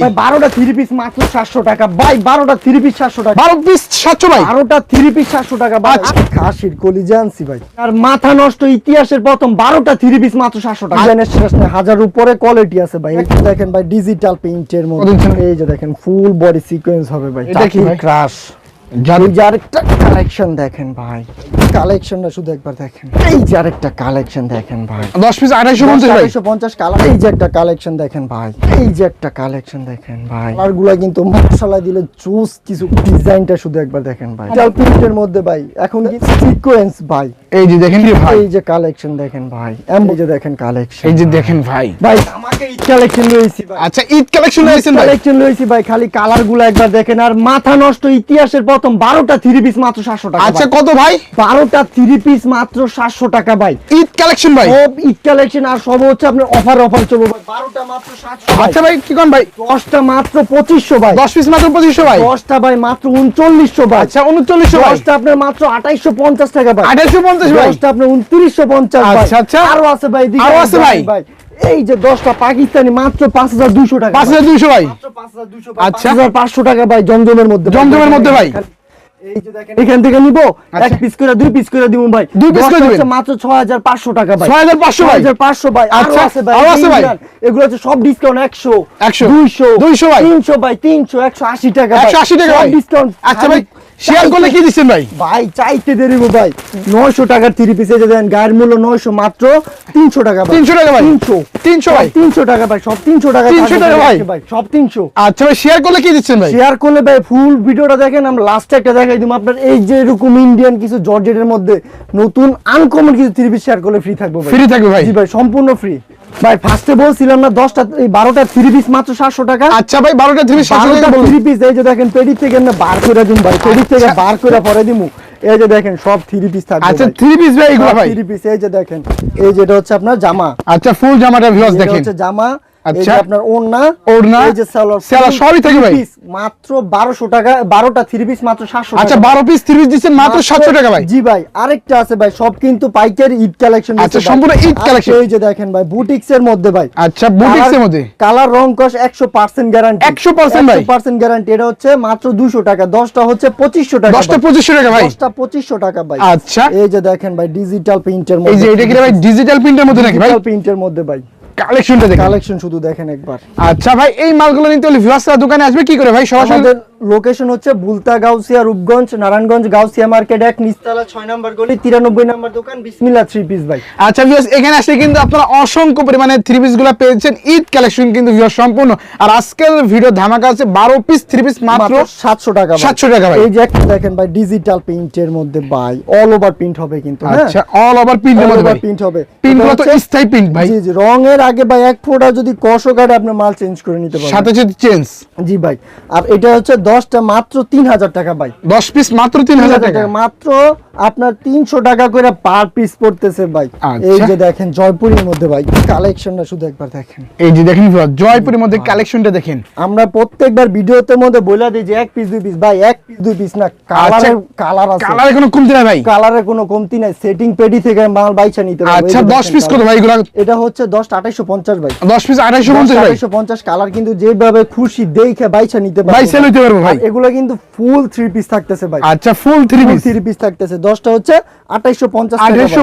ভাই। বারোটা three piece মাত্র সাতশো টাকা। ভাই বারোটা থ্রি পিস সাতশো টাকা। বারো পিস সাতশো ভাই। বারোটা থ্রি পিস সাতশো টাকা আচ্ছা। খাসির কলিজা আনছি ভাই। আর মাথা নষ্ট ইতিহাসের প্রথম বারোটা থ্রি পিস মাত্র সাতশো টাকা। হাজার উপরে কোয়ালিটি আছে ভাই। দেখেন ভাই ডিজিটাল প্রিন্টের মধ্যে। এই যে দেখেন ফুল বডি সিকুয়েন্স হবে ভাই। এটা কি ভাই? ক্রাশ এই যে কালেকশন দেখেন ভাই। কালেকশনটা শুধু একবার দেখেন। এই যে কালেকশন দেখেন ভাই। দশ পিস আড়াইশো পঞ্চাশ ভাই। আড়াইশো পঞ্চাশ কালার এই যে একটা কালেকশন দেখেন ভাই। এই যে একটা কালেকশন দেখেন ভাই। কালার কিন্তু মশলা দিলে জুস কিছু ডিজাইনটা শুধু একবার দেখেন ভাই। জাল প্রিন্টের মধ্যে ভাই এখন সিকোয়েন্স ভাই। এই যে দেখেন কি ভাই? এই যে কালেকশন দেখেন ভাই। এম যে দেখেন কালেকশন এই যে দেখেন ভাই। ভাই আমাকে কালেকশন লইছি ভাই। আচ্ছা ঈদ কালেকশন হয়েছেন ভাই। কালেকশন লইছি ভাই খালি কালারগুলো একবার দেখেন। আর মাথা নষ্ট ইতিহাসের প্রথম বারোটা থ্রি পিস মাত্র সাতশো টাকা আচ্ছা কত ভাই? বারোটা থ্রি পিস মাত্র সাতশো টাকা ভাই। ঈদ কালেকশন ভাই? সব ঈদ কালেকশন আর সব হচ্ছে আপনার অফার অফার চলবে ভাই। বারোটা মাত্র সাতশো আচ্ছা ভাই কি কোন ভাই? দশটা মাত্র পঁচিশশো ভাই। দশ পিস মাত্র পঁচিশশো ভাই? দশটা ভাই মাত্র উনচল্লিশশো ভাই। আচ্ছা উনচল্লিশশো দশটা আপনার মাত্র আঠাইশশো পঞ্চাশ টাকা ভাই। আঠাইশো পঞ্চাশ দশটা আপনার উনত্রিশশো পঞ্চাশ আচ্ছা, আচ্ছা। আরও আছে ভাই আরও আছে ভাই? ভাই। এই যে দশটা পাকিস্তানি মাত্র পাঁচ হাজার দুশো টাকা পাঁচ হাজার দুইশো ভাই। পাঁচ হাজার আচ্ছা। আচ্ছা পাঁচশো টাকা ভাই জমজমের মধ্যে জমজমের মধ্যে ভাই। এখান থেকে নিবো। এক আচ্ছা। পিস করে দুই পিস করে দিব ভাই। দুই piece করে দিবেন? মাত্র টাকা ভাই। ছয় হাজার পাঁচশো ভাই। হাজার পাঁচশো ভাই। আচ্ছা, আছে ভাই। আছে ভাই। এগুলো হচ্ছে সব ডিসকাউন্ট একশো 100, দুইশো 200 ভাই। তিনশো ভাই তিনশো একশো আশি টাকা ভাই। একশো আশি টাকা ভাই। ডিসকাউন্ট আচ্ছা ভাই। শেয়ার করলে কি দিচ্ছেন ভাই? ভাই চাইতে দেরি ভাই। নয়শো টাকার থ্রি পিসে যে দেন গায়ের মূল্য নয়শো মাত্র তিনশো টাকা ভাই। 300 টাকা ভাই। তিনশো। 300 ভাই। তিনশো টাকা ভাই সব তিনশো টাকা 300 টাকা ভাই। ভাই সব তিনশো। আচ্ছা ভাই শেয়ার করলে কি দিচ্ছেন ভাই? শেয়ার করলে ভাই ফুল ভিডিওটা দেখেন আমরা লাস্টে একটা দেখাই দিব আপনার। এই যে এরকম ইন্ডিয়ান কিছু জর্জেটের মধ্যে নতুন আনকমন কিছু থ্রি পিস শেয়ার করলে ফ্রি থাকবে ভাই। ফ্রি থাকবে ভাই? জি ভাই সম্পূর্ণ ফ্রি ভাই ফার্স্টে বলছিলাম না দশটা এই বারোটা থ্রি পিস মাত্র সাতশো টাকা। আচ্ছা ভাই বারোটা থেকে পিস থ্রি পিস এই যে দেখেন পেডি থেকে না বার করে দিন ভাই পেডি থেকে আচ্ছা। বার করে পরে দিমু। এই যে দেখেন সব থ্রি পিস থাকবে আচ্ছা থ্রি পিস ভাই এগুলো ভাই। থ্রি পিস এই যে দেখেন এই যেটা হচ্ছে আপনার জামা। আচ্ছা ফুল জামাটা ভিউয়ার্স দেখেন। হচ্ছে জামা আচ্ছা। আপনার ওড়না ওড়না, এই যে সালোয়ার সালোয়ার সবই থাকে ভাই। মাত্র 1200 টাকা 12টা থ্রি পিস মাত্র 700 আচ্ছা টাকা। বারো পিস থ্রি পিস দিচ্ছেন মাত্র সাতশো টাকা ভাই। জি ভাই আরেকটা আছে ভাই সব কিন্তু পাইকারি ঈদ কালেকশন আচ্ছা, সম্পূর্ণ ঈদ collection। এই যে দেখেন ভাই বুটিক্স এর মধ্যে ভাই। আচ্ছা বুটিক্সের মধ্যে। কালার রং কস 100% গ্যারান্টি 100% ভাই। 100% গ্যারান্টি এটা হচ্ছে মাত্র 200 টাকা 10টা হচ্ছে 2500 টাকা দশটা ভাই। পঁচিশশো টাকা ভাই। 10টা 2500 টাকা ভাই। আচ্ছা। এই যে দেখেন ভাই ডিজিটাল প্রিন্টের এই যে এটা কি ভাই ডিজিটাল প্রিন্টের মধ্যে নাকি ভাই? ডিজিটাল প্রিন্টের মধ্যে ভাই। কালেকশনটা দেখেন। কালেকশন শুধু দেখেন একবার। আচ্ছা ভাই এই মালগুলো নিতে হলে ভিউয়ার্সরা দোকানে আসবে কি করে ভাই? সরাসরি লোকেশন হচ্ছে বুলতা গাউসিয়া রূপগঞ্জ নারায়ণগঞ্জ গাউসিয়া মার্কেট এক নিস্তালা ছয় নম্বর গলি তিরানব্বই নম্বর দোকান বিসমিল্লা থ্রি পিস ভাই। আচ্ছা ভিউয়ার্স এখানে আসলে কিন্তু আপনারা অসংখ্য পরিমাণে থ্রি পিসগুলো পেয়েছেন। ঈদ কালেকশন কিন্তু ভিউয়ার্স সম্পূর্ণ। আর আজকের ভিডিও ধামাকা আছে বারো পিস থ্রি পিস মাত্র সাতশো টাকা। 700 টাকা ভাই। এই যে একটা দেখেন ভাই ডিজিটাল প্রিন্টের মধ্যে ভাই অল ওভার প্রিন্ট হবে কিন্তু হ্যাঁ? আচ্ছা অল ওভার প্রিন্টের অল মধ্যে প্রিন্ট হবে। প্রিন্টগুলো তো স্থায়ী প্রিন্ট ভাই। জি জি রঙের আগে ভাই এক ফোঁটা যদি কষও কাটে আপনি মাল চেঞ্জ করে নিতে পারবেন। সাথে সাথে চেঞ্জ জি ভাই আর এটা হচ্ছে দশটা মাত্র তিন হাজার টাকা ভাই। দশ পিস মাত্র তিন হাজার টাকা? মাত্র আপনার তিনশো টাকা করে পার পিস পড়তেছে ভাই। আচ্ছা। এই যে দেখেন জয়পুরের মধ্যে ভাই কালেকশনটা শুধু একবার দেখেন। এই যে দেখেন জয়পুরের মধ্যে কালেকশনটা দেখেন। আমরা প্রত্যেকবার ভিডিওতে মধ্যে বলে দিই যে এক পিস দুই পিস ভাই এক পিস দুই পিস না কালারের কালার আছে। কালার কোনো কমতি নাই ভাই। কালারের কোনো কমতি নাই। সেটিং পেডি থেকে মাল বাইচা নিতে পারবে। আচ্ছা এই যে দশ দেখেন পিস কত ভাই এগুলো? এটা হচ্ছে দশ আঠাইশো পঞ্চাশ ভাই। দশ পিস আড়াইশো পঞ্চাশ ভাই। আঠাইশো পঞ্চাশ কালার কিন্তু যেভাবে খুশি দেখে বাইচা নিতে পারবে ভাই সেল হইতে পারব। ভাই। এগুলো কিন্তু ফুল থ্রি পিস থাকতেছে ভাই। আচ্ছা full three piece three piece থাকতেছে। দশটা হচ্ছে পঞ্চাশ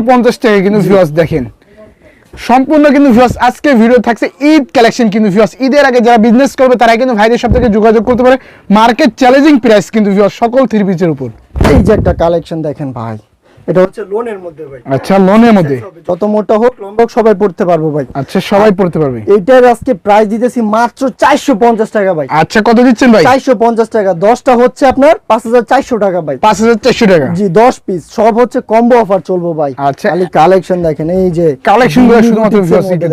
পঞ্চাশ টাকা কিন্তু ভিউয়ার্স দেখেন। সম্পূর্ণ কিন্তু ভিউয়ার্স আজকে ভিডিও থাকছে ঈদ কালেকশন কিন্তু ভিউয়ার্স ঈদের আগে যারা বিজনেস করবে তারা কিন্তু ভাইদের সাথে যোগাযোগ করতে পারে। মার্কেট চ্যালেঞ্জিং প্রাইস কিন্তু ভিউয়ার্স সকল থ্রি পিসের উপর। এই যে একটা কালেকশন দেখেন ভাই। এটা হচ্ছে লোনের মধ্যে ভাই। আচ্ছা লোনের মধ্যে? যত মোটা হোক লম্বা হোক সবাই পড়তে পারব ভাই। আচ্ছা সবাই পড়তে পারবে। এইটার আজকে প্রাইস দিতেছি মাত্র চারশো পঞ্চাশ টাকা ভাই। আচ্ছা কত দিচ্ছেন ভাই? চারশো পঞ্চাশ টাকা। দশটা হচ্ছে আপনার পাঁচ হাজার চারশো টাকা ভাই। পাঁচ হাজার চারশো টাকা। জি দশ পিস সব হচ্ছে কম্বো অফার চলবো ভাই। আচ্ছা। খালি কালেকশন দেখেন এই যে Collection গুলো শুধুমাত্র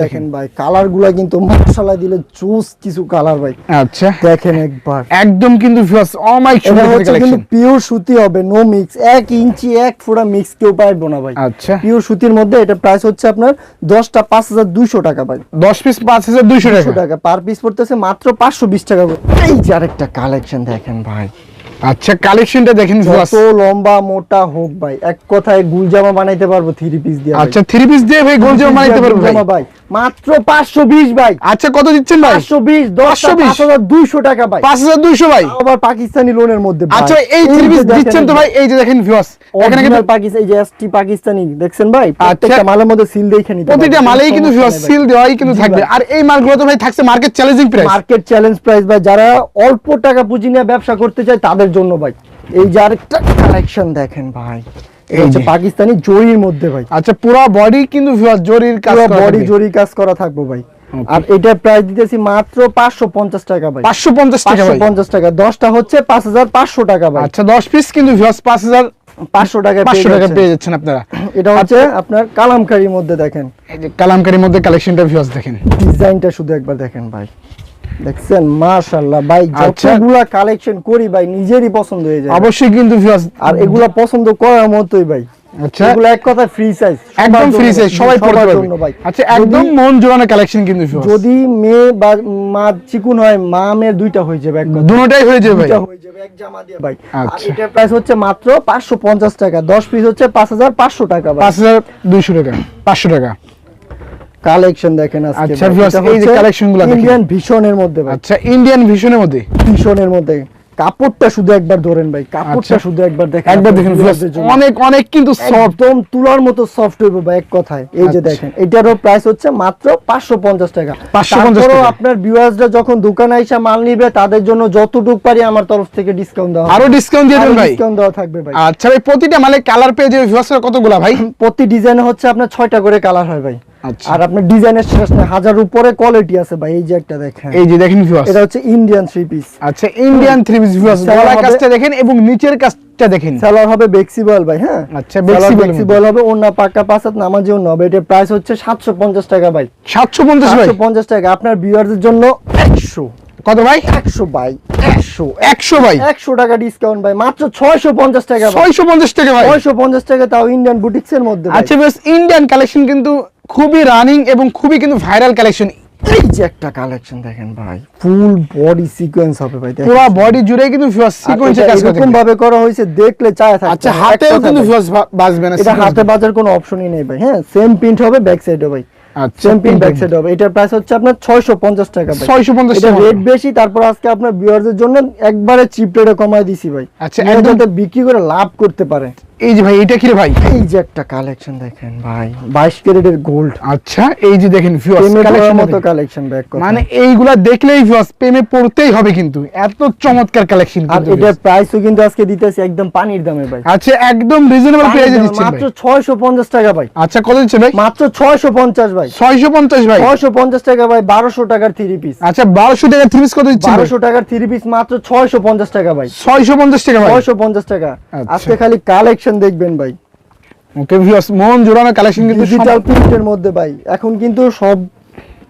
দেখেন। ভাই। কালারগুলা কিন্তু মশলা দিলে জুস কিছু কালার ভাই। আচ্ছা। দেখেন একবার। একদম কিন্তু ভিউয়ার্স অমাইক সুন্দর হচ্ছে কিন্তু পিওর সুতি হবে নো মিক্স এক ইঞ্চি এক ফোড়া মিক্স কেউ পারব না ভাই। আচ্ছা। পিওর সুতির মধ্যে এটা প্রাইস হচ্ছে আপনার দশটা পাঁচ হাজার দুইশো টাকা ভাই। দশ পিস পাঁচ হাজার দুইশো টাকা। পার পিস পড়তেছে মাত্র পাঁচশো বিশ টাকা। এই যে আরেকটা কালেকশন দেখেন ভাই। আচ্ছা কালেকশনটা দেখেন যত লম্বা মোটা হোক ভাই এক কথায় গুলজামা বানাইতে পারব থ্রি পিস দিয়ে আচ্ছা থ্রি পিস দিয়ে ভাই গুলজামা বানাইতে পারব জামা ভাই। মাত্র পাঁচশো বিশ ভাই। আচ্ছা কত দিচ্ছেন ভাই? পাঁচশো বিশ দশ 520 হাজার দুইশো টাকা ভাই। পাঁচ হাজার দুইশো ভাই? আবার পাকিস্তানি লোনের মধ্যে আচ্ছা এই থ্রি যে পিস দেখেন দিচ্ছেন তো ভাই এই যে দেখেন ভিউয়ার্স এখানে কিন্তু পাকিস্তান এই যে এসটি পাকিস্তানি দেখছেন ভাই? আচ্ছা। প্রত্যেকটা মালের মধ্যে সিল দেখে নিতে প্রতিটা মালেই কিন্তু ভিউয়ার্স সিল দেওয়াই কিন্তু থাকবে। আর এই মালগুলো তো ভাই থাকছে market challenging price market challenge price ভাই যারা অল্প টাকা পুঁজি নিয়ে ব্যবসা করতে চায় তাদের জন্য ভাই। এই যে আরেকটা কালেকশন দেখেন ভাই। হচ্ছে পাকিস্তানি জরির মধ্যে ভাই। আচ্ছা পুরো বডি কিন্তু জরির কাজ করা বডি থাকবে। জরি কাজ করা থাকবে ভাই। আর এটা প্রাইস দিতেছি মাত্র পাঁচশো পঞ্চাশ টাকা ভাই। 550 টাকা পঞ্চাশ টাকা। দশটা হচ্ছে পাঁচ হাজার পাঁচশো টাকা ভাই। আচ্ছা 10 পিস কিন্তু ভিউয়ার্স 5000 পাঁচশো টাকা 500 টাকা পেয়ে যাচ্ছেন আপনারা। এটা হচ্ছে আপনার কালামকারীর মধ্যে দেখেন। এই যে কালামকারীর মধ্যে কালেকশনটা ভিউয়ার্স দেখেন। ডিজাইনটা শুধু একবার দেখেন ভাই। দেখছেন? মাশাআল্লাহ ভাই আচ্ছা। যতগুলা কালেকশন করি ভাই নিজেরই পছন্দ হয়ে যায়। অবশ্যই কিন্তু আর এগুলা পছন্দ করার মতোই ভাই। আচ্ছা। এগুলা এক কথা ফ্রি সাইজ একদম ফ্রি সাইজ সবাই পড়তে পারবে। আচ্ছা একদম যদি- মন জোড়ানো কালেকশন কিন্তু যদি মেয়ে বা মা চিকুন হয় মা মেয়ের দুইটা হয়ে যাবে এক কথা দুটোটাই হয়ে যাবে। দুইটা হয়ে যাবে এক জামা দিয়ে ভাই। আর আচ্ছা। এটার প্রাইস হচ্ছে মাত্র 550 টাকা। 10 পিস হচ্ছে 5500 টাকা ভাই। 5200 টাকা 500 টাকা। কালেকশন দেখেন আজকে আচ্ছা। এই যে হচ্ছে collection গুলা দেখেন। ইন্ডিয়ান ভীষণের মধ্যে ভাই আচ্ছা ইন্ডিয়ান ভিশনের মধ্যে ভীষণের মধ্যে কাপড়টা শুধু একবার ধরেন ভাই কাপড়টা আচ্ছা। শুধু একবার দেখেন একবার দেখেন। অনেক অনেক কিন্তু সফট তুলার মতো সফট হইব ভাই এক কথায় এই যে আচ্ছা। দেখেন এটারও প্রাইস হচ্ছে মাত্র 550 টাকা 550 টাকা। আপনার ভিউয়ার্সরা যখন দোকানে এসে মাল নিবে তাদের জন্য যতটুকু পারি আমার তরফ থেকে ডিসকাউন্ট দেওয়া আরও ডিসকাউন্ট দিয়ে দেন ভাই ডিসকাউন্ট দেওয়া থাকবে ভাই আচ্ছা ভাই প্রতিটা মালে কালার পেয়ে যাবে ভিউয়ার্স কতগুলা ভাই প্রতি ডিজাইনে হচ্ছে আপনার ছয়টা করে কালার হয় ভাই আর আপনার ডিজাইনের শেষ হাজার উপরে কোয়ালিটি আছে ভাই এই যে একটা দেখেন। এই যে দেখেন ভিউয়ার্স এটা হচ্ছে ইন্ডিয়ান থ্রি পিস আচ্ছা Indian three piece viewers salwar গলা কাজটা দেখেন এবং নিচের কাজটা দেখেন। সালোয়ার হবে বেক্সিবল ভাই হ্যাঁ? আচ্ছা, বেক্সিবল হবে নামাজি এটার প্রাইস হচ্ছে 750 টাকা ভাই। 750 ভাই? 750 টাকা আপনার ভিউয়ারদের জন্য 100 কত ভাই? 100 ভাই। 100 100 ভাই। 100 টাকা ডিসকাউন্ট ভাই মাত্র 650 টাকা ভাই। 650 টাকা ভাই। 650 টাকা তাও ইন্ডিয়ান বুটিক্সের মধ্যে আচ্ছা বেশ ইন্ডিয়ান কালেকশন কিন্তু খুবই রানিং এবং খুবই কিন্তু ভাইরাল কালেকশন এই যে একটা কালেকশন দেখেন ভাই ফুল বডি সিকোয়েন্স হবে ভাই পুরো বডি জুড়ে কিন্তু সিকোয়েন্সে কাজ করতে এরকম ভাবে করা হয়েছে দেখলে চায় থাকে আচ্ছা হাতেও কিন্তু বাজবে না এটা হাতে বাজার কোনো অপশনই নেই ভাই হ্যাঁ সেম প্রিন্ট হবে ব্যাক সাইডে ভাই। আচ্ছা ব্যাক সাইড হবে। এটার প্রাইস হচ্ছে আপনার 650 টাকা ভাই। 650 টাকা। রেট বেশি তারপর আজকে আপনার ভিউয়ারদের জন্য একবারে চিপ রেটে কমায় দিছি ভাই। আচ্ছা, একদম- বিক্রি করে লাভ করতে পারে। এই যে ভাই এটা কি রে ভাই? এই যে একটা কালেকশন দেখেন ভাই 22 ক্যারেটের গোল্ড আচ্ছা এই যে দেখেন ভিউয়ার্স কালেকশন মতো কালেকশন ব্যাক মানে এইগুলা দেখলেই ভিউয়ার্স প্রেমে পড়তেই হবে কিন্তু এত চমৎকার কালেকশন আর প্রাইসও কিন্তু আজকে দিতেছি একদম পানির দামে ভাই। আচ্ছা একদম রিজনেবল প্রাইসে দামে, দিচ্ছেন মাত্র ভাই। 650 টাকা ভাই। আচ্ছা কত দিচ্ছেন ভাই? মাত্র 650 ভাই। 650 ভাই? 650 টাকা ভাই 1200 টাকার থ্রি পিস আচ্ছা 1200 টাকা থ্রি পিস কত দিচ্ছেন 1200 টাকার থ্রি পিস মাত্র 650 টাকা ভাই। 650 টাকা ভাই? 650 টাকা। আচ্ছা। আজকে খালি কালেকশন দেখবেন ভাই। ওকে ভিউয়ার্স মন জোড়ানো কালেকশন কিন্তু ডিজিটাল প্রিন্টের মধ্যে ভাই। এখন কিন্তু সব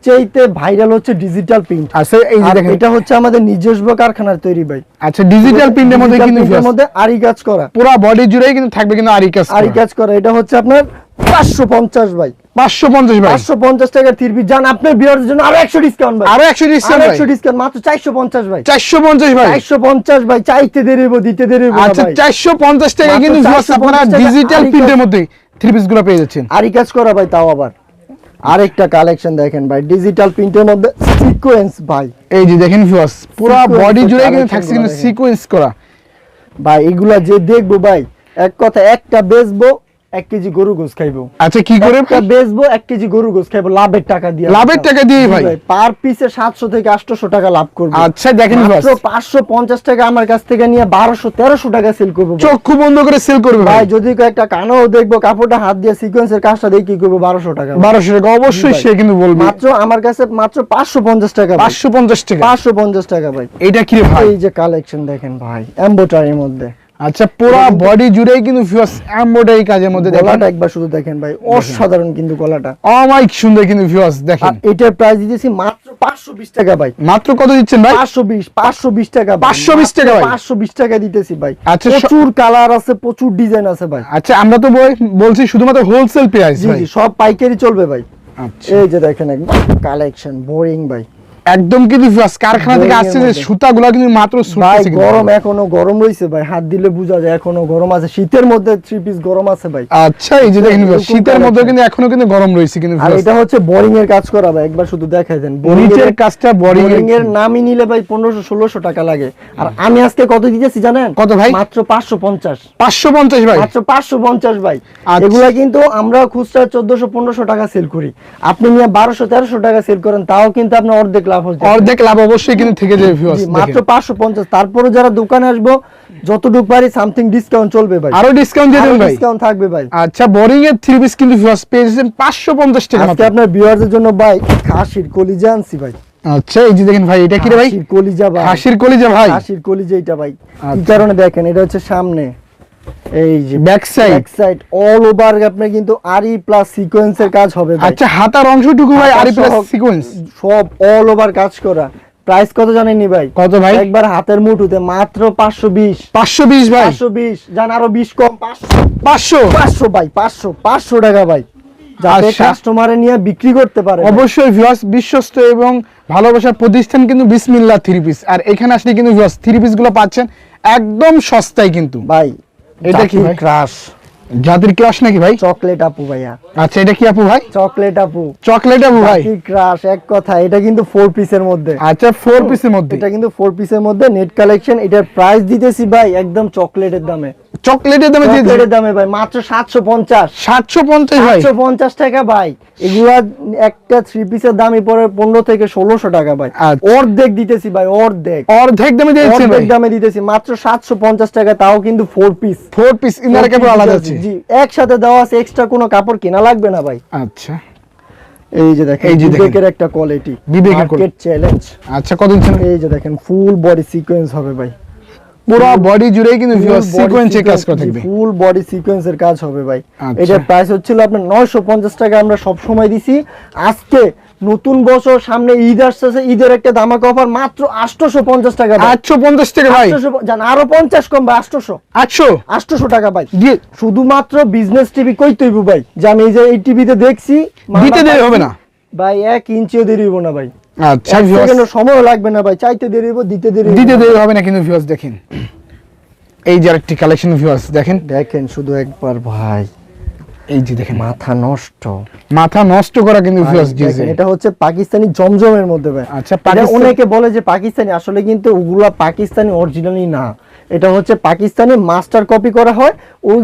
চাইতে ভাইরাল হচ্ছে ডিজিটাল প্রিন্ট আচ্ছা এই দেখেন এটা হচ্ছে আমাদের নিজস্ব কারখানার তৈরি ভাই। আচ্ছা ডিজিটাল প্রিন্টের মধ্যে কিন্তু এর মধ্যে আরি কাজ করা। পুরো বডি জুড়েই কিন্তু থাকবে কিন্তু আরি কাজ আরি কাজ করা। এটা হচ্ছে আপনার 550 ভাই। 550 ভাই। 550 টাকার থ্রি পিস জান আপনার জন্য আরও 100 ডিসকাউন্ট ভাই। আরও 100 ডিসকাউন্ট আরও ভাই। 100 ডিসকাউন্ট মাত্র 450 ভাই। 450 ভাই। 450 ভাই চাইতে দেরি হইবো, দিতে দেরি হইবো আচ্ছা 450 টাকা কিন্তু আপনারা ডিজিটাল প্রিন্টের মধ্যে থ্রি পিসগুলো পেয়ে যাচ্ছেন। আরি কাজ করা ভাই তাও আবার। আরেকটা কালেকশন দেখেন ভাই ডিজিটাল প্রিন্টের মধ্যে সিকোয়েন্স ভাই। এই যে দেখেন ভিউয়ার্স পুরো বডি জুড়ে কিন্তু থাকছে কিন্তু সিকোয়েন্স করা। ভাই এগুলা যে দেখব ভাই এক কথা একটা বেচবো এক কেজি গরু গোস খাইবো। আচ্ছা কি করে? বেচবো এক কেজি গরু গোস খাইবো লাভের টাকা দিয়ে। লাভের টাকা দিয়ে ভাই? পার পিসে সাতশো থেকে আটশো টাকা লাভ করব। আচ্ছা দেখেন পাঁচশো পঞ্চাশ টাকা আমার কাছ থেকে নিয়ে বারোশো তেরোশো টাকা সেল করব চক্ষু বন্ধ করে সেল করবে ভাই। যদি একটা কানও দেখব কাপড়টা হাত দিয়ে সিকোয়েন্সের কাজটা দিয়ে কি করব বারোশো টাকা। 1200 টাকা অবশ্যই সে কিন্তু বলবে। মাত্র আমার কাছে মাত্র পাঁচশো পঞ্চাশ টাকা ভাই। 550 টাকা। পাঁচশো পঞ্চাশ টাকা ভাই। এটা কি ভাই? এই যে কালেকশন দেখেন ভাই এম্বোটারির মধ্যে। আচ্ছা পুরো বডি জুড়েই কিন্তু ভিউয়ার্স এমব্রয়ডারি কাজের মধ্যে দেখেন। গলাটা একবার শুধু দেখেন ভাই অসাধারণ কিন্তু গলাটা। অমাইক সুন্দর কিন্তু আর দেখেন। এটার প্রাইস দিতেছি মাত্র পাঁচশো বিশ টাকা ভাই। মাত্র কত দিচ্ছেন ভাই? পাঁচশো বিশ পাঁচশো বিশ টাকা 520 টাকা ভাই। পাঁচশো বিশ টাকা দিতেছি ভাই। আচ্ছা, প্রচুর কালার আছে প্রচুর ডিজাইন আছে ভাই। আচ্ছা আমরা তো বই- বলছি শুধুমাত্র হোলসেল প্রাইস ভাই। জি সব পাইকারি চলবে ভাই। আচ্ছা। এই যে দেখেন একবার কালেকশন বোরিং ভাই। একদম কিন্তু কারখানা থেকে আসছে যে। সুতাগুলো কিন্তু মাত্র কিন্তু। গরম এখনও গরম রয়েছে ভাই হাত দিলে বোঝা যায় এখনও গরম আছে। শীতের মধ্যে থ্রি পিস গরম আছে ভাই। আচ্ছা এই যে দেখেন শীতের মধ্যে কিন্তু এখনও কিন্তু গরম রয়েছে কিন্তু আর এটা হচ্ছে বোরিং এর কাজ করা ভাই একবার শুধু দেখাই দেন। নিচের কাজটা বোরিং এর নামই নিলে ভাই পনেরোশো ষোলোশো টাকা লাগে। আর আমি আজকে কত দিতেছি জানেন? কত ভাই? মাত্র পাঁচশো পঞ্চাশ। পাঁচশো পঞ্চাশ ভাই? মাত্র পাঁচশো পঞ্চাশ ভাই। আচ্ছা। এগুলা কিন্তু আমরা খুচরা চোদ্দশো পনেরোশো টাকা সেল করি। আপনি নিয়ে বারোশো তেরোশো টাকা সেল করেন তাও কিন্তু আপনার অর্ধেক লাভ হচ্ছে। অর্ধেক লাভ অবশ্যই কিন্তু থেকে যাবে জি, মাত্র দেখেন। পাঁচশো পঞ্চাশ। তারপরে যারা দোকানে আসব যতটুকু পারি সামথিং ডিসকাউন্ট চলবে ভাই। আরও ডিসকাউন্ট দিয়ে ভাই। ডিসকাউন্ট থাকবে ভাই। আচ্ছা বোরিং এর থ্রি পিস কিন্তু viewers পেয়ে যাচ্ছেন পাঁচশো পঞ্চাশ টাকা আজকে। আপনার ভিউয়ারদের জন্য ভাই খাসির কলিজা আনছি ভাই। আচ্ছা এই যে দেখেন ভাই এটা কি রে ভাই? খাসির কলিজা ভাই। হাসির কলিজা ভাই। খাসির কলিজা এটা ভাই। কি আচ্ছা। কারণে দেখেন এটা হচ্ছে সামনে। এই যে back side back side all over আপনার কিন্তু আরি প্লাস সিকোয়েন্সের কাজ হবে আচ্ছা হাতার অংশটুকু ভাই আরি প্লাস সিকোয়েন্স সব অল ওভার কাজ করা। প্রাইস কত ভাই? কত ভাই? একবার হাতের মুঠুতে মাত্র পাঁচশো বিশ। পাঁচশো বিশ ভাই? পাঁচশো বিশ। জান আরও বিশ কম পাঁচশো। পাঁচশো? পাঁচশো ভাই পাঁচশো পাঁচশো টাকা ভাই। যাতে আচ্ছা। কাস্টমারে নিয়ে বিক্রি করতে পারে অবশ্যই ভিউয়ার্স বিশ্বস্ত এবং ভালোবাসার প্রতিষ্ঠান কিন্তু বিসমিল্লাহ থ্রি পিস আর এখানে আসলে কিন্তু ভিউয়ার্স থ্রি পিসগুলো পাচ্ছেন একদম সস্তায় কিন্তু। ভাই এটা কি? ভাই? ক্রাশ জাতির ক্রাশ নাকি ভাই? চকলেট আপু ভাইয়া। আচ্ছা এটা কি আপু ভাই? চকলেট আপু। চকলেট আপু ভাই? ক্রাশ এক কথা এটা কিন্তু ফোর পিসের মধ্যে। আচ্ছা ফোর পিসের মধ্যে। এটা কিন্তু ফোর পিসের মধ্যে নেট কালেকশন এটার প্রাইস দিতেছি ভাই একদম চকলেটের দামে। চকলেটের দামে চকলেটের দামে ভাই মাত্র সাতশো পঞ্চাশ। সাতশো পঞ্চাশ ভাই। সাতশো পঞ্চাশ টাকা ভাই। এগুলা একটা থ্রি পিসের দামই পড়ে পনেরো থেকে ষোলোশো টাকা ভাই। আচ্ছা। অর্ধেক দিতেছি ভাই অর্ধেক। অর্ধেক দামে দিয়েছেন অর্ধেক দামে দিতেছি মাত্র সাতশো পঞ্চাশ টাকা তাও কিন্তু four piece four piece inner কাপড় আলাদা আছে। জি একসাথে দেওয়া আছে এক্সট্রা কোনো কাপড় কেনা লাগবে না ভাই। আচ্ছা। এই যে দেখেন এই যে দেখেন। বিবেকের একটা কোয়ালিটি বিবেকের চ্যালেঞ্জ আচ্ছা কত দিচ্ছেন? এই যে দেখেন ফুল বডি সিকোয়েন্স হবে ভাই। পুরো বডি কিন্তু কাজ করে থাকবে। ফুল বডি সিকোয়েন্সের কাজ হবে ভাই। আচ্ছা। এটার প্রাইস হচ্ছিল আপনার 950 টাকা আমরা সব সময় দিছি। আজকে নতুন বছর সামনে ঈদ আসছে ঈদের একটা দামাকা অফার মাত্র 850 টাকা ভাই। আটশো পঞ্চাশ টাকা ভাই জান আরও 50 কম ভাই 800 আটশো? 800 টাকা ভাই। শুধুমাত্র বিজনেস টিভি কই তৈব ভাই? যে আমি এই যে এই টিভিতে দেখছি দিতে দেরি হবে না। ভাই এক ইঞ্চিও দেরি হইব না ভাই। আচ্ছা সময় লাগবে না ভাই চাইতে দেরি হবে দিতে দেরি দিতে দেরি হবে না কিন্তু ভিউয়ার্স দেখেন। এই যে আরেকটি কালেকশন ভিউয়ার্স দেখেন। দেখেন শুধু একবার ভাই। এই যে দেখেন। মাথা নষ্ট। মাথা নষ্ট করা কিন্তু ভিউয়ার্স দিয়েছে এটা হচ্ছে পাকিস্তানি জমজমের মধ্যে ভাই। আচ্ছা, অনেকে বলে যে পাকিস্তানি আসলে কিন্তু ওগুলা পাকিস্তানি অরিজিনালি না। এটা হচ্ছে পাকিস্তানি মাস্টার কপি করা হয়। ওই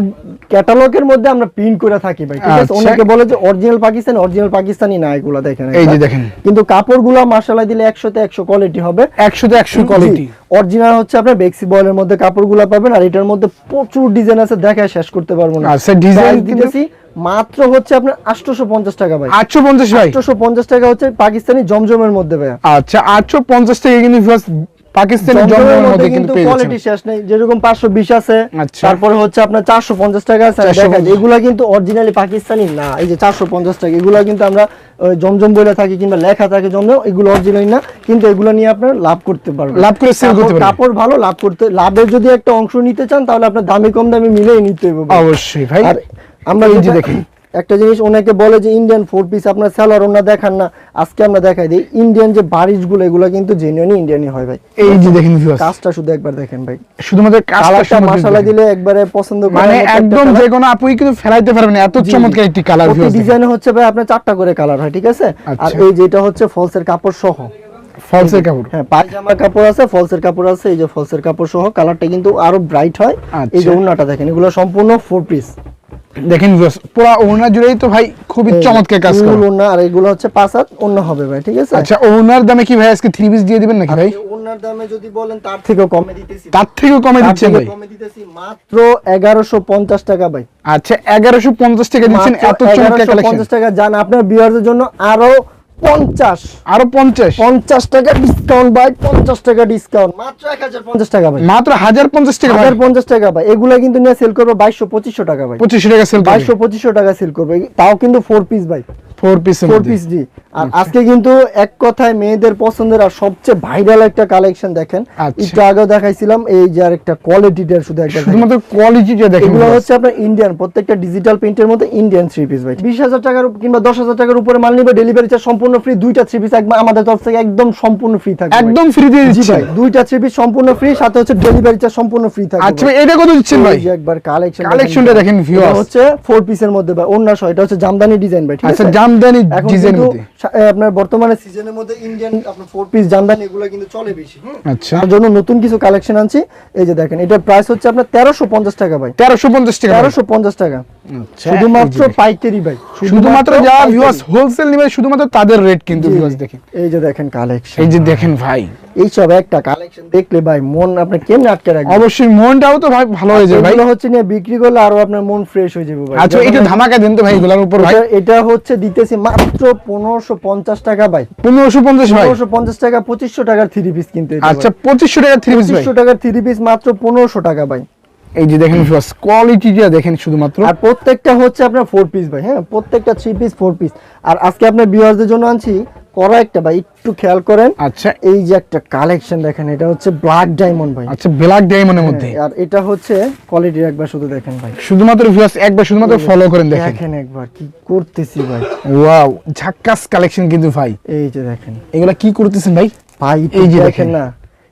ক্যাটালগের মধ্যে আমরা প্রিন্ট করে থাকি ভাই ঠিক আছে? আচ্ছা। অনেকে বলে যে অরিজিনাল পাকিস্তানি অরিজিনাল পাকিস্তানি না এগুলা দেখেন এই যে দেখেন। কিন্তু কাপড়গুলো মার্শাল্লাহ দিলে একশোতে একশো কোয়ালিটি হবে। একশোতে একশো কোয়ালিটি অরিজিনাল হচ্ছে আপনার বেক্সি বয়েলের মধ্যে কাপড়গুলো পাবেন আর এটার মধ্যে প্রচুর ডিজাইন আছে দেখায় শেষ করতে পারব না। আচ্ছা, Price দিতেছি মাত্র হচ্ছে আপনার আটশোশো পঞ্চাশ টাকা ভাই। আটশো পঞ্চাশ ভাই? আটশোশো পঞ্চাশ টাকা হচ্ছে পাকিস্তানি জমজমের মধ্যে ভাইয়া। আচ্ছা আটশো পঞ্চাশ টাকা কিন্তু পাকিস্তানি জন্মের মধ্যে কিন্তু কোয়ালিটি শেষ নেই। যেরকম পাঁচশো বিশ আছে আচ্ছা। তারপরে হচ্ছে আপনার চারশো পঞ্চাশ টাকা আছে। আর 450 দেখা যায়, এগুলা কিন্তু অরিজিনালি পাকিস্তানি না। এই যে চারশো পঞ্চাশ টাকা এগুলা কিন্তু আমরা জমজম বলে থাকি কিংবা লেখা থাকে জমজম এগুলো অরিজিনালি না। কিন্তু এগুলো নিয়ে আপনার লাভ করতে পারবেন। লাভ করে sell করতে পারবেন। কাপড় ভালো লাভ করতে লাভের যদি একটা অংশ নিতে চান তাহলে আপনার দামি কম দামি মিলেই নিতে হবে। অবশ্যই ভাই। আমরা এই যে দেখেন। একটা জিনিস অনেকে বলে যে ইন্ডিয়ান ফোর পিস আপনার স্যালার ওনা দেখান না। আজকে আমরা দেখাই দিই ইন্ডিয়ান যে বারিশগুলো এগুলো কিন্তু জেনুইনই ইন্ডিয়ানই হয় ভাই। এই যে দেখেন কাজটা শুধু একবার দেখেন ভাই। শুধুমাত্র কালারটা মশলা দিলে একবারে পছন্দ করার মানে একদম যে কোনো আপুই কিন্তু ফেলাইতে পারবেন এত চমৎকার একটি কালার ভিউয়ার্স ডিজাইনে হচ্ছে ভাই আপনার চারটা করে কালার হয় ঠিক আছে? আর আচ্ছা। এই যেটা হচ্ছে ফলসের কাপড় সহ। ফলসের কাপড়? হ্যাঁ পায়জামার কাপড় আছে ফলসের কাপড় আছে এই যে ফলসের কাপড় সহ কালারটা কিন্তু আরও ব্রাইট হয়। এই যে আচ্ছা। উন্নাটা দেখেন এগুলো সম্পূর্ণ ফোর পিস দেখেন পুরো ওনার জুড়েই তো ভাই খুবই চমৎকার কাজ করে। ওন্না আর এগুলো হচ্ছে পাঁচ হাত হবে ভাই ঠিক আছে? আচ্ছা ওনার দামে কি ভাই আজকে থ্রি পিস দিয়ে দিবেন নাকি ভাই? ওনার দামে যদি বলেন তার থেকেও কমে দিতেছি। তার থেকেও কমে দিচ্ছেন ভাই। কমে দিতেছি মাত্র এগারোশো পঞ্চাশ টাকা ভাই। আচ্ছা এগারোশো পঞ্চাশ টাকা দিচ্ছেন এত চমৎকার কালেকশন পঞ্চাশ টাকা যান আপনার বিয়ারদের জন্য আরও পঞ্চাশ। আরও পঞ্চাশ। পঞ্চাশ টাকা ডিসকাউন্ট ভাই পঞ্চাশ টাকা ডিসকাউন্ট মাত্র এক হাজার পঞ্চাশ টাকা ভাই। মাত্র হাজার পঞ্চাশ টাকা হাজার পঞ্চাশ টাকা ভাই। এগুলা কিন্তু নিয়ে সেল করব বাইশশো পঁচিশশো টাকা ভাই। পঁচিশশো টাকা সেল বাইশশো পঁচিশশো টাকা সেল করবে। তাও কিন্তু ফোর পিস ভাই। ফোর পিস ফোর পিস জি। আর আজকে কিন্তু এক কথায় মেয়েদের পছন্দের আর সবচেয়ে ভাইরাল একটা কালেকশন দেখেন। আচ্ছা। একটু আগেও দেখাইছিলাম এই যে আর একটা কোয়ালিটিটার শুধু একটা। শুধুমাত্র কোয়ালিটিটা দেখেন এগুলো হচ্ছে আপনার ইন্ডিয়ান প্রত্যেকটা ডিজিটাল প্রিন্টের মধ্যে ইন্ডিয়ান থ্রি পিস ভাই। বিশ হাজার টাকার কিংবা দশ হাজার টাকার উপরে মাল নিবে ডেলিভারি চার্জ সম্পূর্ণ ফ্রি দুইটা থ্রি পিস একবার আমাদের তরফ থেকে একদম সম্পূর্ণ ফ্রি থাকবে একদম ফ্রি দিয়ে জি দিচ্ছেন ভাই দুইটা থ্রি পিস সম্পূর্ণ ফ্রি সাথে হচ্ছে ডেলিভারি চার্জ সম্পূর্ণ ফ্রি থাকবে আচ্ছা এটা কত দিচ্ছেন ভাই? একবার কালেকশন কালেকশনটা দেখেন viewers। হচ্ছে ফোর পিসের মধ্যে ভাই অন্য এটা হচ্ছে জামদানি ডিজাইন ভাই আচ্ছা জামদানি ডিজাইন আপনার বর্তমানে সিজনের মধ্যে ইন্ডিয়ান আপনার ফোর পিস জামদানি এগুলো কিন্তু চলে বেশি আচ্ছা। তার জন্য নতুন কিছু কালেকশন আনছি। এই যে দেখেন এটার প্রাইস হচ্ছে আপনার তেরোশো পঞ্চাশ টাকা ভাই। তেরোশো পঞ্চাশ টাকা তেরোশো পঞ্চাশ টাকা। আচ্ছা, শুধুমাত্র যে। পাইকারি ভাই। শুধুমাত্র যারা পাইকারি। ভিউয়ার্স হোলসেল নিবে শুধুমাত্র তাদের রেট কিন্তু ভিউয়ার্স দেখেন এই যে দেখেন কালেকশন এই যে দেখেন ভাই এইসব একটা কালেকশন দেখলে ভাই মন আপনার কেমনে আটকে রাখবে? অবশ্যই মনটাও তো ভাই ভালো হয়ে যাবে ভাই। এগুলো হচ্ছে নিয়ে বিক্রি করলে আরও আপনার মন ফ্রেশ হয়ে যাবে ভাই। আচ্ছা একটু ধামাকা দেন তো ভাই এগুলোর উপর ভাই। এটা- এটা হচ্ছে দিতেছি মাত্র পনেরোশো পঞ্চাশ টাকা ভাই। পনেরোশো পঞ্চাশ ভাই। পনেরোশো পঞ্চাশ টাকা পঁচিশশো টাকার থ্রি পিস কিনতে আচ্ছা পঁচিশশো টাকা থ্রি পিস ভাই। পঁচিশশো টাকার থ্রি পিস মাত্র পনেরোশো টাকা ভাই। এই যে দেখেন ভিউয়ার্স কোয়ালিটিটা দেখেন শুধুমাত্র। আর প্রত্যেকটা হচ্ছে আপনার ফোর পিস ভাই হ্যাঁ প্রত্যেকটা থ্রি পিস ফোর পিস আর আজকে আপনার বিয়ারদের জন্য আনছি করা একটা ভাই একটু খেয়াল করেন। আচ্ছা। এই যে একটা কালেকশন দেখেন এটা হচ্ছে ব্ল্যাক ডায়মন্ড ভাই। আচ্ছা ব্ল্যাক ডায়মন্ডের মধ্যে। হ্যাঁ, আর এটা হচ্ছে কোয়ালিটি একবার শুধু দেখেন ভাই। শুধুমাত্র ভিউয়ার্স একবার শুধুমাত্র ফলো করেন দেখেন। দেখেন একবার কি করতেছি ভাই। ওয়াও ঝাক্কাস কালেকশন কিন্তু ভাই। এই যে দেখেন। এগুলা কি করতেছেন ভাই? ভাই এই যে। দেখেন না।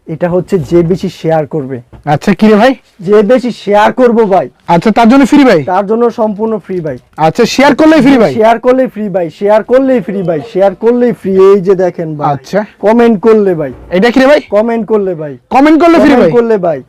এটা হচ্ছে যে বেশি শেয়ার করবে। আচ্ছা কি রে ভাই? যে বেশি শেয়ার করব ভাই। আচ্ছা তার জন্য ফ্রি ভাই? তার জন্য সম্পূর্ণ ফ্রি ভাই। আচ্ছা শেয়ার করলেই ফ্রি ভাই? শেয়ার করলেই ফ্রি ভাই শেয়ার করলেই ফ্রি ভাই শেয়ার করলেই ফ্রি এই যে দেখেন ভাই। আচ্ছা। কমেন্ট করলে ভাই। এটা কি রে ভাই? কমেন্ট করলে ভাই। কমেন্ট করলে ফ্রি কমেন্ট ভাই? করলে ভাই।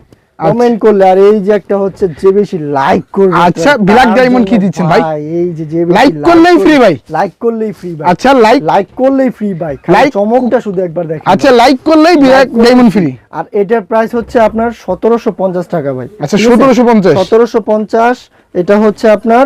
কমেন্ট করলে আর এই যে একটা হচ্ছে যে বেশি লাইক করবে আচ্ছা, Diamond জন্য কি দিচ্ছেন ভাই? এই যে যে Like করলেই free ভাই? লাইক করলেই ফ্রি ভাই। আচ্ছা লাইক লাইক করলেই ফ্রি ভাই। খালি চমকটা শুধু একবার দেখেন আচ্ছা লাইক করলেই ব্ল্যাক ডায়মন্ড ফ্রি আর এটার প্রাইস হচ্ছে আপনার সতেরোশো পঞ্চাশ টাকা ভাই। আচ্ছা, 1750 সতেরোশো পঞ্চাশ এটা হচ্ছে আপনার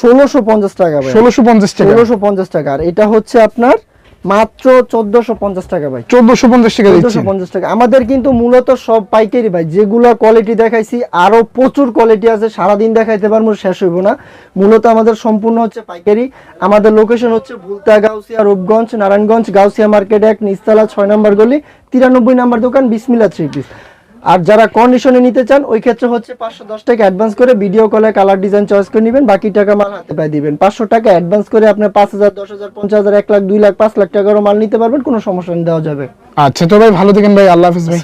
ষোলোশো পঞ্চাশ টাকা ভাই। ষোলোশো পঞ্চাশ টাকা। ষোলোশো পঞ্চাশ টাকা। আর এটা হচ্ছে আপনার মাত্র চোদ্দশো পঞ্চাশ টাকা ভাই। চোদ্দশো টাকা টাকা। আমাদের কিন্তু মূলত সব পাইকারি ভাই যেগুলো কোয়ালিটি দেখাইছি আরও প্রচুর কোয়ালিটি আছে সারাদিন দেখাইতে পারব শেষ হইব না। মূলত আমাদের সম্পূর্ণ হচ্ছে পাইকারি। আমাদের লোকেশন হচ্ছে ভুলতা গাউসিয়া রূপগঞ্জ নারায়ণগঞ্জ গাউসিয়া মার্কেট এক নিস্তালা ছয় নম্বর গলি তিরানব্বই নম্বর দোকান বিসমিলা থ্রি পিস আর যারা কন্ডিশনে নিতে চান, ওই ক্ষেত্রে হচ্ছে পাঁচশো দশ টাকা অ্যাডভান্স করে ভিডিও কলে কালার ডিজাইন চয়েস করে নেবেন, বাকি টাকা মাল হাতে পাই দিবেন। পাঁচশো টাকা অ্যাডভান্স করে আপনার পাঁচ হাজার, দশ হাজার, পঞ্চাশ হাজার, এক লাখ, দুই লাখ, পাঁচ লাখ টাকারও মাল নিতে পারবেন, কোনো সমস্যা দেওয়া যাবে। আচ্ছা তো ভাই, ভালো থাকেন ভাই, আল্লাহ হাফিজ ভাই।